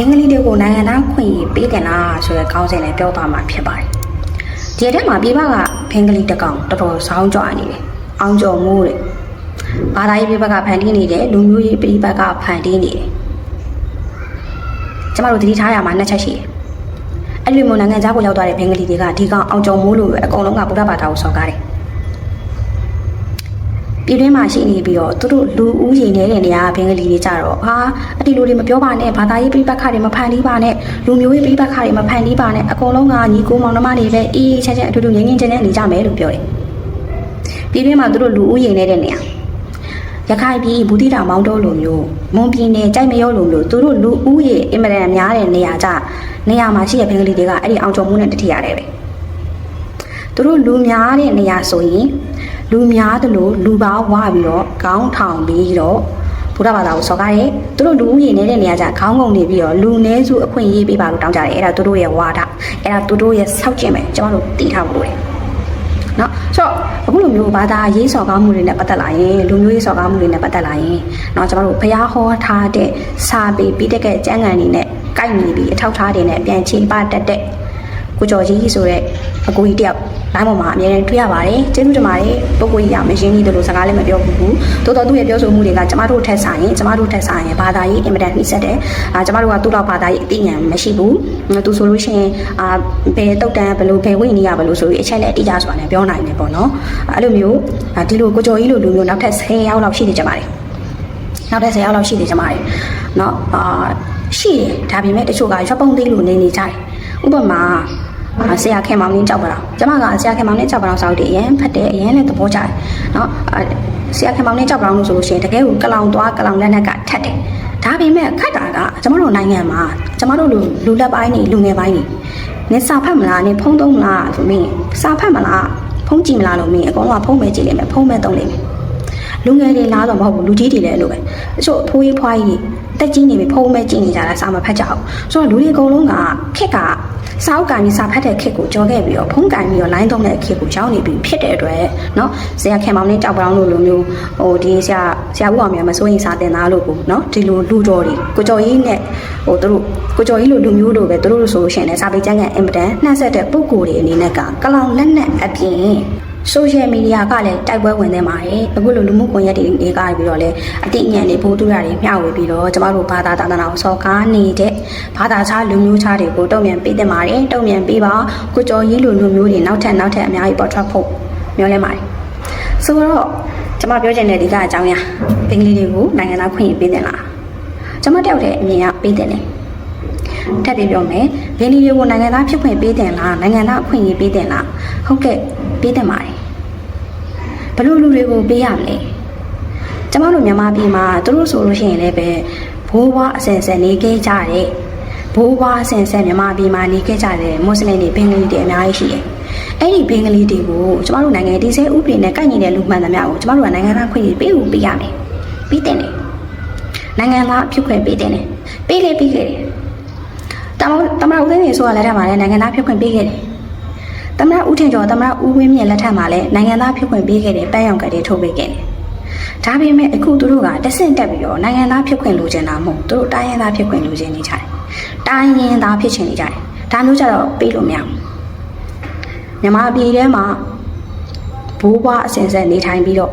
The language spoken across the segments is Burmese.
င်္ဂလီတွေကိုနိုင်ငံသားခွင့်ရေးပေးတယ်လားဆိုတဲ့ခေါင်းစဉ်နဲ့ပြောသွားမှာဖြစ်ပါတယ်ဒီအထက်မှာပြည်ပကဘင်္ဂလီတကောင်တော်တော်ဆောင်းကြွနေတယ်အောင်ကျော်မိုးတဲ့ဘာသာရေးပြည်ပကဖန်တီးနေတယ်လူမျိုးရေးပြည်ပကဖန်တီးနေတယ်ကျမတို့သတိထားရမှာနှစ်ချက်ရှိတယ်အဲ့ဒီလိုမျိုးနိုင်ငံခြားကိုရောက်သွားတဲ့ဘင်္ဂလီတွေကဒီကောင်အောင်ကျော်မိုးလို့ပဲအကုန်လုံးကဗုဒ္ဓဘာသာကိုစော်ကားတယ် ပြည်တွင်းမှာရှိနေပြီးတော့သူတို့လူဦးရေနေတဲ့နေရာကဘင်္ဂလီတွေကြတော့ဟာအတီလူတွေမပြောပါနဲ့ဘာသာရေးပြိပက္ခတွေမဖန်တီးပါနဲ့လူမျိုးရေးပြိပက္ခတွေမဖန်တီးပါနဲ့အကုန်လုံးကညီကိုမောင်နှမတွေပဲအေးအေးချမ်းချမ်းအတူတူငြိမ်းငြိမ်းချမ်းချမ်းနေကြမယ်လို့ပြောတယ်ပြည်တွင်းမှာသူတို့လူဦးရေနေတဲ့နေရာရခိုင်ပြည်ဘူးတိတာမောင်းတိုးလိုမျိုးမွန်ပြည်နယ်ကြိုက်မရောလိုမျိုးသူတို့လူဦးရေအင်မတန်များတဲ့နေရာကြနေရာမှာရှိတဲ့ဘင်္ဂလီတွေကအဲ့ဒီအောင်ကျော်မှုနဲ့တတိရတယ်ပဲသူတို့လူများတဲ့နေရာဆိုရင် လူများသလိုလူပါဝပြီးတော့ခေါင်းထောင်ပြီးတော့ဘုရားဘာသာကိုစော်ကားတယ်သူတို့လူဦးရေနေတဲ့နေရာကျခေါင်းငုံနေပြီးတော့လူနည်းစုအခွင့်အရေးပေးပါလို့တောင်းကြတယ်အဲ့ဒါသူတို့ရဲ့ဝါဒအဲ့ဒါသူတို့ရဲ့ဆောက်ကျင်ပဲကျွန်တော်တို့တည်ထားဖို့လိုတယ်နော်ဆိုတော့အခုလိုမျိုးဘာသာရေးစော်ကားမှုတွေနဲ့ပတ်သက်လာရင်လူမျိုးရေးစော်ကားမှုတွေနဲ့ပတ်သက်လာရင်နော်ကျွန်တော်တို့ဘုရားဟောထားတဲ့စာပေပြီးတဲ့ကကျမ်းဂန်တွေနဲ့ကိုက်နေပြီးအထောက်ထားတွေနဲ့ပြန်ချိန်ပတတ်တဲ့ကိုကျော်ကြီးဆိုတဲ့အကိုကြီးတယောက် လိုင်းပေါ်မှာအများနဲ့တွေ့ရပါတယ်ကျေးဇူးတင်ပါတယ်ပုဂ္ဂိုလ်ကြီးကမရှင်းကြီးတို့လိုစကားလည်းမပြောဘူးတိုးတော်သူ့ရဲ့ပြောဆိုမှုတွေကကျမတို့ထက်ဆိုင်ရင်ကျမတို့ထက်ဆိုင်ရင်ဘာသာရေးအင်မတန်နှိစက်တယ်အာကျမတို့ကသူ့လောက်ဘာသာရေးအသိဉာဏ်မရှိဘူးသူဆိုလို့ရှိရင်အာဘယ်တုတ်တန်ဘယ်လိုဘယ်ဝိနေရဘယ်လိုဆိုပြီးအချက်လက်အတိအကျဆိုတာလည်းပြောနိုင်တယ်ပေါ့နော်အဲ့လိုမျိုးဒီလိုကိုကျော်ကြီးလိုလူမျိုးနောက်ထပ်10ယောက်လောက်ရှိနေကြပါတယ်နောက်ထပ်10ယောက်လောက်ရှိနေကြပါတယ်เนาะအာရှိတယ်ဒါပေမဲ့တချို့ကရွှက်ပုံသေးလို့နေနေကြတယ်ဥပမာအာ ဆရာခင်မောင်လေးကြောက်ပါတော့ကျမကဆရာခင်မောင်လေးကြောက်ပါတော့စောက်တည်အရင်ဖတ်တယ်အရင်လည်းသဘောကျတယ်เนาะအာဆရာခင်မောင်လေးကြောက်ပါတော့လို့ဆိုလို့ရှိရင်တကယ်ကိုကလောင်သွားကလောင်လက်နက်ကထက်တယ်ဒါပေမဲ့ခက်တာကကျမတို့နိုင်ငံမှာကျမတို့လူလူလက်ပိုင်းနေလူငယ်ပိုင်းနေနင်စာဖတ်မလားနင်ဖုံးသုံးမလားဆိုမင်းစာဖတ်မလားဖုံးကြည့်မလားလို့မင်းအကုန်လုံးကဖုံးပဲကြည့်လိမ့်မယ်ဖုံးပဲသုံးလိမ့်မယ်လူငယ်တွေလားတော့မဟုတ်ဘူးလူကြီးတွေလည်းအဲ့လိုပဲတချို့ဖိုးကြီးဖွားကြီးတ က်ကြီးနေပြီဖုံးပဲကြည့်နေကြတာစာမဖတ်ကြအောင်ဆိုတော့လူတွေအကုန်လုံးကခက်ကစာအုပ်ကန်ပြီးစာဖတ်တဲ့ခက်ကိုကြော်ခဲ့ပြီးတော့ဖုံးကန်ပြီးတော့ line သုံးတဲ့ခက်ကိုကြောင်းနေပြီးဖြစ်တဲ့အတွက်เนาะဆရာခင်မောင်နဲ့ကြောက်ပေါင်းလို့လိုမျိုးဟိုဒီဆရာဆရာဦးအောင်မြတ်မစိုးရင်စာတင်သားလို့ကိုเนาะဒီလိုလူတော်တွေကိုကြော်ကြီးနဲ့ဟိုတို့ကိုကြော်ကြီးလိုလူမျိုးတို့ပဲတို့လို့ဆိုလို့ရှိရင်လည်းစာပေကျမ်းကန်အင်ပတန်နှက်ဆက်တဲ့ပုံကိုယ်တွေအနေနဲ့ကကလောင်လက်နဲ့အပြင် social media ကလည်းတိုက်ပွဲဝင်နေပါတယ်အခုလိုလူမှုကွန်ရက်တွေတွေကပြီးတော့လည်းအတိအညံတွေပိုးတူတာတွေမျှဝေပြီးတော့ကျမတို့ဘာသာတာသနာကိုစော်ကားနေတဲ့ဘာသာခြားလူမျိုးခြားတွေကိုတုံ့ပြန်ပေးတင်ပါတယ်တုံ့ပြန်ပေးပါကိုကျော်ကြီးလူလူမျိုးတွေနောက်ထပ်နောက်ထပ်အများကြီးပေါ်ထွက်ဖို့မျှော်လင့်ပါတယ်ဆိုတော့ကျမပြောချင်တဲ့ဒီကအကြောင်းအရာပင်ကလေးတွေကိုနိုင်ငံသားခွင့်ရပေးတင်လားကျမတယောက်တည်းအမြင်ကပေးတင်တယ် ထပ်ပြီးပြောမယ်ဘယ်နည်းတွေကိုနိုင်ငံသားဖြစ်ခွင့်ပေးတယ်လားနိုင်ငံသားအခွင့်အရေးပေးတယ်လားဟုတ်ကဲ့ပေးတယ်ပါတယ်ဘယ်လိုလူတွေကိုပေးရမလဲကျမတို့မြန်မာပြည်မှာသူတို့ဆိုလို့ရှိရင်လည်းပဲဘိုးဘွားအစင်စင်နေခဲ့ကြတဲ့ဘိုးဘွားအစင်စင်မြန်မာပြည်မှာနေခဲ့ကြတဲ့မွတ်စလင်တွေဘင်္ဂလီတွေအများကြီးရှိတယ်အဲ့ဒီဘင်္ဂလီတွေကိုကျမတို့နိုင်ငံဒီစဲဥပဒေနဲ့ကိုက်ညီတဲ့လူမှန်သမျှကိုကျမတို့ကနိုင်ငံသားခွင့်ရပေးဖို့ပေးရမယ်ပြီးတင်တယ်နိုင်ငံသားဖြစ်ခွင့်ပေးတင်တယ်ပေးလေပေးခဲ့တယ် တမတမဦးသိန်းနေဆိုတာလက်ထက်မှာလည်းနိုင်ငံသားဖြစ်ခွင့်ပေးခဲ့တယ်။တမရဦးထင်ကျော်တမရဦးဝင်းမြင့်လက်ထက်မှာလည်းနိုင်ငံသားဖြစ်ခွင့်ပေးခဲ့တယ်ပန်းရောင်ကလေးထုတ်ပေးခဲ့တယ်။ဒါပေမဲ့အခုသူတို့ကတဆင့်တက်ပြီးတော့နိုင်ငံသားဖြစ်ခွင့်လိုချင်တာမဟုတ်သူတို့တိုင်းရင်းသားဖြစ်ခွင့်လိုချင်နေကြတယ်။တိုင်းရင်းသားဖြစ်ချင်နေကြတယ်။ဒါမျိုးကြတော့ပေးလို့မရဘူး။မြန်မာပြည်ထဲမှာဘိုးဘွားအစဉ်ဆက်နေထိုင်ပြီးတော့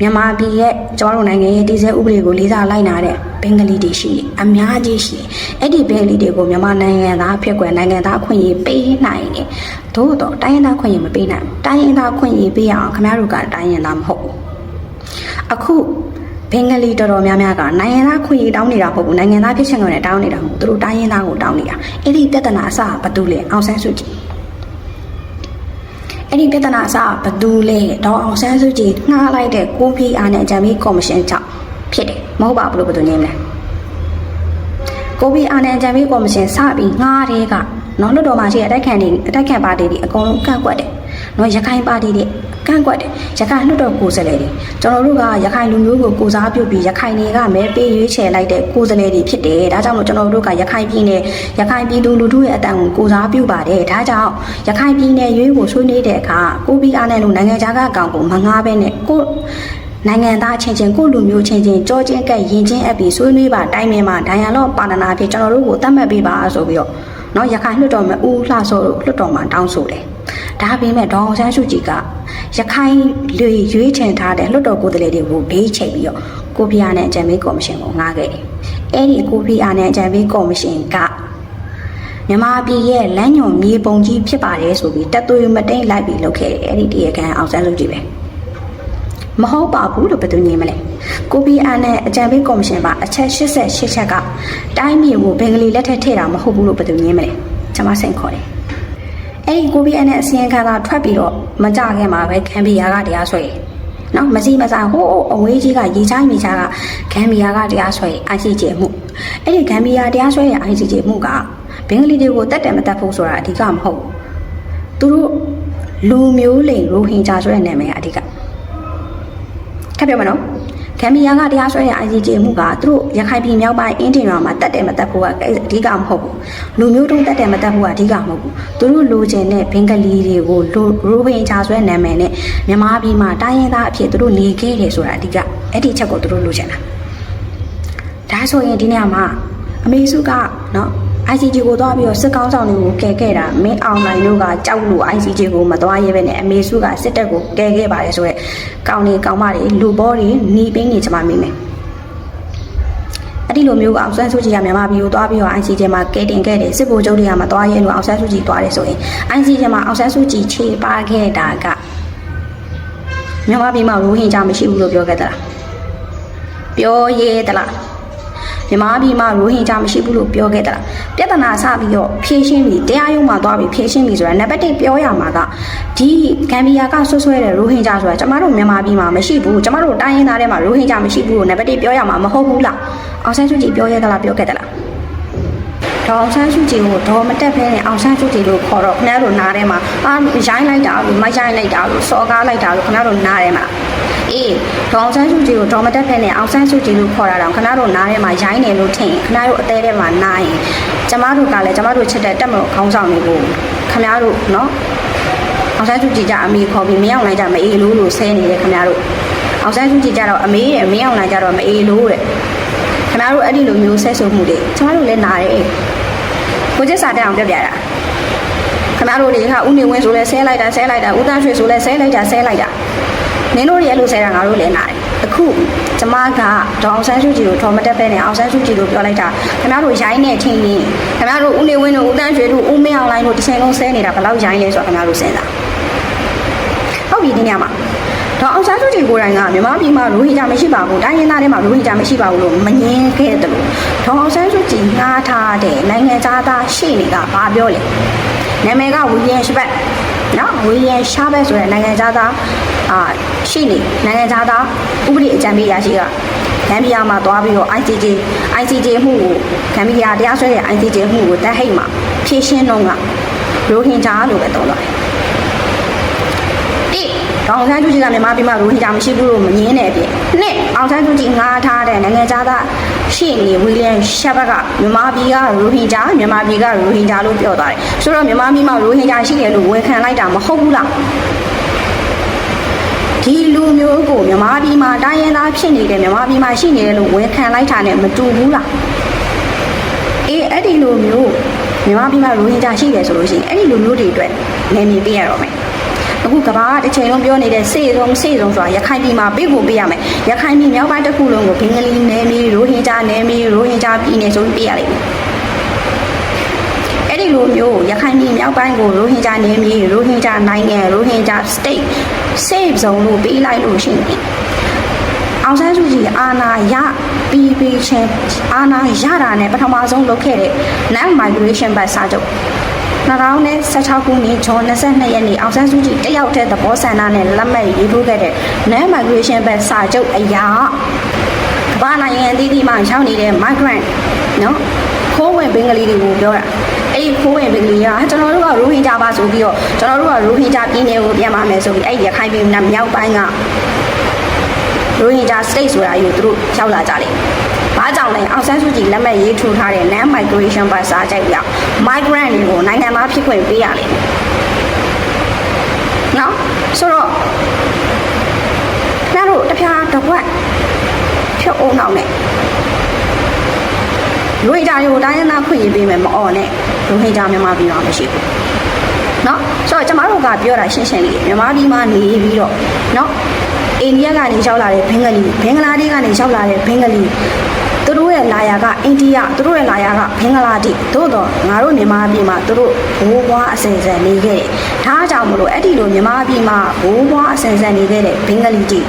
မြန်မာပြည်ရဲ့ကျွန်တော်တို့နိုင်ငံရဲ့တည်ဆဲဥပဒေကိုလေးစားလိုက်နာတဲ့ဘင်္ဂလီတွေရှိတယ်အများကြီးရှိတယ်အဲ့ဒီဘင်္ဂလီတွေကိုမြန်မာနိုင်ငံသားဖြစ်ကွယ်နိုင်ငံသားအခွင့်အရေးပေးနိုင်တယ်သို့တော့တိုင်းရင်းသားအခွင့်အရေးမပေးနိုင်ဘူးတိုင်းရင်းသားအခွင့်အရေးပေးရအောင်ခင်ဗျားတို့ကတိုင်းရင်းသားမဟုတ်ဘူးအခုဘင်္ဂလီတော်တော်များများကနိုင်ငံသားခွင့်ရေးတောင်းနေတာမဟုတ်ဘူးနိုင်ငံသားဖြစ်ချင်ကြတယ်တောင်းနေတာမဟုတ်ဘူးသူတို့တိုင်းရင်းသားကိုတောင်းနေတာအဲ့ဒီပြဿနာအစဘာတူလဲအောင်ဆန်းစုကြည် အဲ့ဒီပြဿနာအစဘသူလဲဒေါအောင်ဆန်းစုကြည်ငှားလိုက်တဲ့ကိုဖီအားနဲ့အကြံပေးကော်မရှင်ကြောင့်ဖြစ်တယ်မဟုတ်ပါဘူးလို့ဘယ်သူညင်းမလဲကိုဖီအားနဲ့အကြံပေးကော်မရှင်စပြီးငှားတဲ့ကနော်လွတ်တော်မှာရှိတဲ့အတိုက်ခံတွေအတိုက်ခံပါတီတွေအကုန်လုံးကန့်ကွက်တယ်နော်ရခိုင်ပါတီတွေ ကန့်ကွက်တယ်ရခိုင်လွတ်တော်ကိုယ်စားလှယ်တွေကျွန်တော်တို့ကရခိုင်လူမျိုးကိုကိုစားပြုတ်ပြီးရခိုင်တွေကမဲပေးရွေးချယ်လိုက်တဲ့ကိုယ်စားလှယ်တွေဖြစ်တယ်ဒါကြောင့်မို့ကျွန်တော်တို့ကရခိုင်ပြည်နယ်ရခိုင်ပြည်သူလူထုရဲ့အတန်ကိုကိုစားပြုတ်ပါတယ်ဒါကြောင့်ရခိုင်ပြည်နယ်ရွေးကိုဆွေးနွေးတဲ့အခါကိုပြီးအားနဲ့လို့နိုင်ငံခြားကအကောင်ကိုမငားပဲနဲ့ကိုနိုင်ငံသားချင်းချင်းကိုယ့်လူမျိုးချင်းချင်းကြောချင်းကက်ရင်ချင်းအပ်ပြီးဆွေးနွေးပါတိုင်းမြင်မှာဒိုင်ယာလော့ပါဒနာဖြစ်ကျွန်တော်တို့ကိုတတ်မှတ်ပေးပါဆိုပြီးတော့ နော်ရခိုင်လွှတ်တော်မှာဦးလှစောတို့လွှတ်တော်မှာတောင်းဆိုတယ်ဒါပေမဲ့ဒေါအောင်ဆန်းစုကြည်ကရခိုင်လူရွေးချယ်ထားတဲ့လွှတ်တော်ကိုယ်စားလှယ်တွေကိုဘေးချိတ်ပြီးတော့ကိုဖီအာနဲ့အကြံပေးကော်မရှင်ကိုငှားခဲ့တယ်အဲ့ဒီကိုဖီအာနဲ့အကြံပေးကော်မရှင်ကမြန်မာပြည်ရဲ့လမ်းညွန်မြေပုံကြီးဖြစ်ပါတယ်ဆိုပြီးတက်သွေးမတိန်လိုက်ပြီးလုပ်ခဲ့တယ်အဲ့ဒီတရားခံအောင်ဆန်းစုကြည်ပဲ။ မဟုတ်ပါဘူးလို့ဘယ်သူညင်မလဲကိုပီအာနဲ့အကြံပေးကော်မရှင်ပါအချက်88ချက်ကတိုင်းပြည်ကိုဘင်္ဂလီလက်ထက်ထည့်တာမဟုတ်ဘူးလို့ဘယ်သူညင်မလဲကျွန်မစိတ်ခေါ်တယ်အဲ့ဒီကိုပီအာနဲ့အစီရင်ခံစာထွက်ပြီးတော့မကြခင်မှာပဲခံဘီယာကတရားဆွဲတယ်နော်မစီမစားဟိုးအဝေးကြီးကရေချိုင်းမိချာကဂမ်ဘီယာကတရားဆွဲ ICJ မှုအဲ့ဒီဂမ်ဘီယာတရားဆွဲရဲ့ ICJ မှုကဘင်္ဂလီတွေကိုတတ်တယ်မတတ်ဖို့ဆိုတာအဓိကမဟုတ်ဘူးသူတို့လူမျိုးလိမ်ရိုဟင်ဂျာဆိုတဲ့နာမည်ကအဓိက ထပ်ပြောမနော်ဂမ်ဘီယာကတရားစွဲတဲ့ ICJ မှုကသူတို့ရခိုင်ပြည်မြောက်ပိုင်းအင်းတင်ရွာမှာတတ်တယ်မတတ်ဖို့ကအဓိကမဟုတ်ဘူးလူမျိုးတုံးတတ်တယ်မတတ်ဖို့ကအဓိကမဟုတ်ဘူးသူတို့လိုချင်တဲ့ဘင်္ဂလီတွေကိုရိုဟင်ဂျာဆိုတဲ့နာမည်နဲ့မြန်မာပြည်မှာတိုင်းရင်းသားအဖြစ်သူတို့နေခဲ့တယ်ဆိုတာအဓိကအဲ့ဒီချက်ကိုသူတို့လိုချင်တာဒါဆိုရင်ဒီနေ့မှာအမေစုကနော် ICJ ကိုသွားပြီးတော့စစ်ကောင်းဆောင်တွေကိုကယ်ခဲ့တာမင်းအောင်နိုင်တို့ကကြောက်လို့ ICJ ကိုမသွားရဲပဲနဲ့အမေစုကစစ်တပ်ကိုကယ်ခဲ့ပါတယ်ဆိုတော့ကောင်းနေကောင်းမတွေလူဘောတွေหนีပင်းနေချင်မှမိမယ်အဲ့ဒီလိုမျိုးကအောင်ဆန်းစုကြည်ကမြန်မာပြည်ကိုသွားပြီးတော့ ICJ မှာကယ်တင်ခဲ့တယ်စစ်ဗိုလ်ချုပ်တွေကမသွားရဲလို့အောင်ဆန်းစုကြည်သွားတယ်ဆိုရင် ICJ မှာအောင်ဆန်းစုကြည်ခြေပါခဲ့တာကမြန်မာပြည်မှာရိုဟင်ဂျာမရှိဘူးလို့ပြောခဲ့သလားပြောရဲသလား မြန်မာပြည်မှာရိုဟင်ဂျာမရှိဘူးလို့ပြောခဲ့တာပြဿနာစပြီးတော့ဖြည့်ရှင်းပြီးတရားရုံးမှာသွားပြီးဖြည့်ရှင်းပြီးဆိုတာနံပါတ်1ပြောရမှာကဒီဂမ်ဘီယာကဆွဆွဲတဲ့ရိုဟင်ဂျာဆိုတာကျမတို့မြန်မာပြည်မှာမရှိဘူးကျမတို့တိုင်းရင်းသားတွေမှာရိုဟင်ဂျာမရှိဘူးလို့နံပါတ်1ပြောရမှာမဟုတ်ဘူးလားအောင်ဆန်းစုကြည်ပြောရဲသလားပြောခဲ့သလားဒေါအောင်ဆန်းစုကြည်ကိုဒေါ်မတက်ဖဲနဲ့အောင်ဆန်းစုကြည်လို့ခေါ်တော့ခင်ဗျားတို့နားထဲမှာအာရိုင်းလိုက်တာလို့မိုက်ရိုင်းလိုက်တာလို့စော်ကားလိုက်တာလို့ခင်ဗျားတို့နားထဲမှာ အေးဒေါအောင်ဆန်းစုကြည်ကိုဒေါ်မတက်ဖဲနဲ့အောင်ဆန်းစုကြည်လို့ခေါ်တာတော့ခင်ဗျားတို့နားထဲမှာရိုင်းနေလို့ထင်ခင်ဗျားတို့အသေးထဲမှာနားရင်ကျမတို့ကလည်းကျမတို့ချစ်တဲ့တက်မလို့ခေါင်းဆောင်တွေကိုခင်ဗျားတို့နော်အောင်ဆန်းစုကြည်ကြအမေခေါ်ပြီးမရောက်နိုင်ကြမအေးလို့လို့ဆဲနေတယ်ခင်ဗျားတို့အောင်ဆန်းစုကြည်ကြတော့အမေတဲ့မရောက်နိုင်ကြတော့မအေးလို့တဲ့ခင်ဗျားတို့အဲ့ဒီလိုမျိုးဆဲဆိုမှုတွေကျမတို့လည်းနားတယ်ကိုကျစ်စာတက်အောင်ပြပြတာခင်ဗျားတို့တွေကဥနေဝင်းဆိုလဲဆဲလိုက်တာဆဲလိုက်တာဦးတန်းရွှေဆိုလဲဆဲလိုက်တာဆဲလိုက်တာ နင်တို့တွေအဲ့လိုဆဲတာငါတို့လည်းနားတယ်အခုကျမကဒေါအောင်ဆန်းစုကြည်ကိုထော်မတက်ပဲနဲ့အောင်ဆန်းစုကြည်ကိုပြောလိုက်တာခင်ဗျားတို့ရိုင်းနေချင်းရင်ခင်ဗျားတို့ဦးနေဝင်းတို့ဦးတန်းရွှေတို့ဦးမင်းအောင်လိုင်းတို့တစ်ချိန်လုံးဆဲနေတာဘယ်လောက်ရိုင်းလဲဆိုတော့ခင်ဗျားတို့စဉ်းစားဟုတ်ပြီဒီညမှာတော့အောင်ဆန်းစုကြည်ကိုယ်တိုင်ကမြန်မာပြည်မှာရိုဟင်ဂျာမရှိပါဘူးတိုင်းရင်းသားတွေမှာရိုဟင်ဂျာမရှိပါဘူးလို့မငင်းခဲ့တယ်လို့ဒေါအောင်ဆန်းစုကြည်ငှားထားတဲ့နိုင်ငံသားရှေ့နေကဘာပြောလဲနာမည်ကဝီလီယံရှဘက်နော်ဝီလီယံရှာဘက်ဆိုတဲ့နိုင်ငံသား အာရှေ့နေနိုင်ငံသားဥပဒေအကြံပေးရရှိကဂမ်ဘီယာမှာသွားပြီးတော့ ICJ ICJ မှုကိုဂမ်ဘီယာတရားစွဲတဲ့ ICJ မှုကိုတက်ဟိတ်မှာဖြည့်ရှင်းတော့ကရိုဟင်ဂျာလို့ပဲသုံးတော့တယ်တိဒေါအောင်ဆန်းစုကြည်ကမြန်မာပြည်မှာရိုဟင်ဂျာမရှိဘူးလို့မငင်းတဲ့အပြင်နှစ်အောင်ဆန်းစုကြည်ငှားထားတဲ့နိုင်ငံသားရှေ့နေဝီလီယံရှဘက်ကမြန်မာပြည်ကရိုဟင်ဂျာမြန်မာပြည်ကရိုဟင်ဂျာလို့ပြောသွားတယ်ဆိုတော့မြန်မာပြည်မှာရိုဟင်ဂျာရှိတယ်လို့ဝန်ခံလိုက်တာမဟုတ်ဘူးလား ဒီလူမျိုးကိုမြန်မာပြည်မှာတိုင်းရင်းသားဖြစ်နေတယ်မြန်မာပြည်မှာရှိနေတယ်လို့ဝန်ခံလိုက်တာနဲ့မတူဘူးလားအေးအဲ့ဒီလူမျိုးမြန်မာပြည်မှာရိုဟင်ဂျာရှိတယ်ဆိုလို့ရှိရင်အဲ့ဒီလူမျိုးတွေအတွက်နေမြင်ပေးရတော့မယ်အခုကဘာကတစ်ချိန်လုံးပြောနေတဲ့စေဆုံးစေဆုံးဆိုတာရခိုင်ပြည်မှာပေးဖို့ပေးရမယ်ရခိုင်ပြည်မြောက်ပိုင်းတစ်ခုလုံးကိုဘင်္ဂလီနယ်မြေရိုဟင်ဂျာနယ်မြေရိုဟင်ဂျာပြည်နယ်ဆိုပြီးပေးရလိမ့်မယ် အဲ့ဒီလိုမျိုးရခိုင်ပြည်မြောက်ပိုင်းကိုရိုဟင်ဂျာနယ်မြေရိုဟင်ဂျာနိုင်ငံရိုဟင်ဂျာ state safe zone လို့ပေးလိုက်လို့ရှိရင်အောင်ဆန်းစုကြည်အာနာရပြီးပြီးချင်းအာနာရတာနဲ့ပထမဆုံးလုပ်ခဲ့တဲ့ land migration ဘတ်စာချုပ်2016ခုနှစ်ဇွန်22ရက်နေ့အောင်ဆန်းစုကြည်တယောက်တည်းသဘောဆန္ဒနဲ့လက်မှတ်ရေးထိုးခဲ့တဲ့ land migration ဘတ်စာချုပ်အရာကမ္ဘာနိုင်ငံအသီးသီးမှာရောက်နေတဲ့ migrant နော်ခိုးဝင်ဘင်္ဂလီတွေကိုပြောတာ အဲ့ဒီခိုးဝင်ဘင်္ဂလီကကျွန်တော်တို့ကရိုဟင်ဂျာပါဆိုပြီးတော့ကျွန်တော်တို့ကရိုဟင်ဂျာပြည်နယ်ကိုပြန်ပါမယ်ဆိုပြီးအဲ့ဒီရခိုင်ပြည်နယ်မြောက်ပိုင်းကရိုဟင်ဂျာ state ဆိုတာယူသူတို့ရောက်လာကြတယ်။ဘာကြောင့်လဲအောင်ဆန်းစုကြည်လက်မှတ်ရေးထိုးထားတဲ့ land migration ပါစာချုပ်ရ migrant တွေကိုနိုင်ငံသားဖြစ်ခွင့်ပေးရလိမ့်မယ်။နော်ဆိုတော့တို့တပြားတစ်ခွက်ဖြုတ်အောင်နောက်နဲ့ လူဟိတာတွေကိုတိုင်းရင်းသားခွင့်ရေးပေးမယ်မအော်နဲ့လူဟိတာမြန်မာပြည်မှာမရှိဘူးเนาะဆိုတော့ကျမတို့ကပြောတာရှင်းရှင်းလေးမြန်မာပြည်မှာနေပြီးတော့เนาะအိန္ဒိယကနေရောက်လာတဲ့ဘင်္ဂလီဘင်္ဂလားဒေ့ရှ်ကနေရောက်လာတဲ့ဘင်္ဂလီသူတို့ရဲ့လာယာကအိန္ဒိယသူတို့ရဲ့လာယာကဘင်္ဂလားဒေ့ရှ်သို့တော့ငါတို့မြန်မာပြည်မှာသူတို့ဘိုးဘွားအစဉ်အဆက်နေခဲ့တယ်ဒါကြောင့်မလို့အဲ့ဒီလိုမြန်မာပြည်မှာဘိုးဘွားအစဉ်အဆက်နေခဲ့တဲ့ဘင်္ဂလီတွေ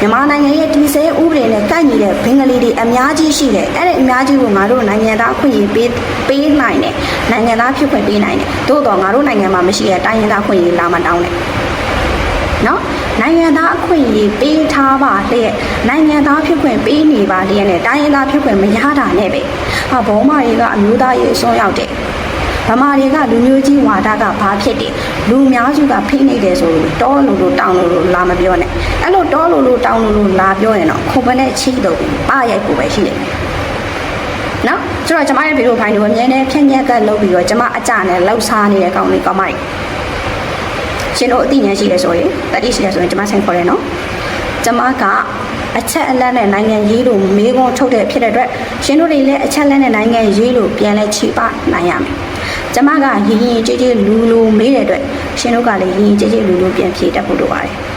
မြန်မာနိုင်ငံရဲ့တည်ဆဲဥပဒေနဲ့ကိုက်ညီတဲ့ဘင်္ဂလီတွေအများကြီးရှိတယ်အဲ့ဒီအများကြီးကိုငါတို့နိုင်ငံသားအခွင့်အရေးပေးပေးနိုင်တယ်နိုင်ငံသားဖြစ်ခွင့်ပေးနိုင်တယ်သို့တော့ငါတို့နိုင်ငံမှာမရှိတဲ့တိုင်းရင်းသားအခွင့်အရေးလာမတောင်းနဲ့နော်နိုင်ငံသားအခွင့်အရေးပေးထားပါလျက်နိုင်ငံသားဖြစ်ခွင့်ပေးနေပါလျက်နဲ့တိုင်းရင်းသားဖြစ်ခွင့်မရတာနဲ့ပဲဟာဘောမတွေကအမျိုးသားရေးအစွန်းရောက်တယ် ဗမာတွေကလူမျိုးကြီးဝါဒကဘာဖြစ်တယ်လူများစုကဖိနေတယ်ဆိုလို့တောလို့လို့တောင်းလို့လို့လာမပြောနဲ့အဲ့လိုတောလို့လို့တောင်းလို့လို့လာပြောရင်တော့ခုံပနဲ့ချိတော့ပါရိုက်ကိုပဲရှိတယ်နော်ဆိုတော့ကျမရဲ့ဗီဒီယိုဖိုင်တွေကိုအမြဲတမ်းဖြန့်ညက်ကလုပ်ပြီးတော့ကျမအကြနဲ့လှောက်စားနေတဲ့ကောင်လေးကောင်မကြီးရှင်တို့အသိဉာဏ်ရှိတယ်ဆိုရင်တတိရှိတယ်ဆိုရင်ကျမဆင်ခေါ်တယ်နော် ကျမကအချက်အလက်နဲ့နိုင်ငံရေးလို့မေးခွန်းထုတ်တဲ့ဖြစ်တဲ့အတွက်ရှင်တို့တွေလည်းအချက်အလက်နဲ့နိုင်ငံရေးလို့ပြန်လဲခြေပနိုင်ရမယ်ကျမကရင်ရင်ကြည်ကြည်လူလူမေးတဲ့အတွက်ရှင်တို့ကလည်းရင်ရင်ကြည်ကြည်လူလူပြန်ဖြေတတ်ဖို့လိုပါတယ်